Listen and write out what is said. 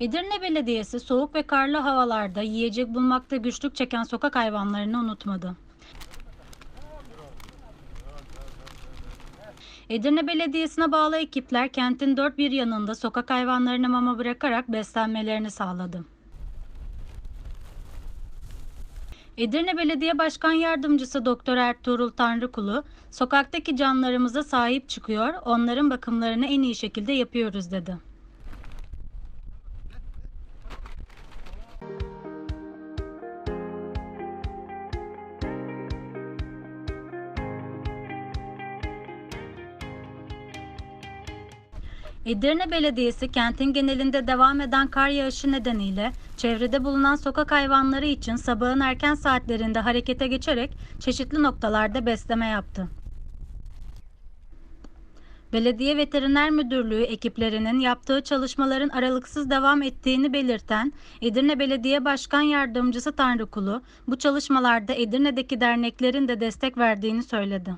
Edirne Belediyesi soğuk ve karlı havalarda yiyecek bulmakta güçlük çeken sokak hayvanlarını unutmadı. Edirne Belediyesi'ne bağlı ekipler kentin dört bir yanında sokak hayvanlarına mama bırakarak beslenmelerini sağladı. Edirne Belediye Başkan Yardımcısı Doktor Ertuğrul Tanrıkulu, sokaktaki canlarımıza sahip çıkıyor, onların bakımlarını en iyi şekilde yapıyoruz dedi. Edirne Belediyesi kentin genelinde devam eden kar yağışı nedeniyle çevrede bulunan sokak hayvanları için sabahın erken saatlerinde harekete geçerek çeşitli noktalarda besleme yaptı. Belediye Veteriner Müdürlüğü ekiplerinin yaptığı çalışmaların aralıksız devam ettiğini belirten Edirne Belediye Başkan Yardımcısı Tanrıkulu, bu çalışmalarda Edirne'deki derneklerin de destek verdiğini söyledi.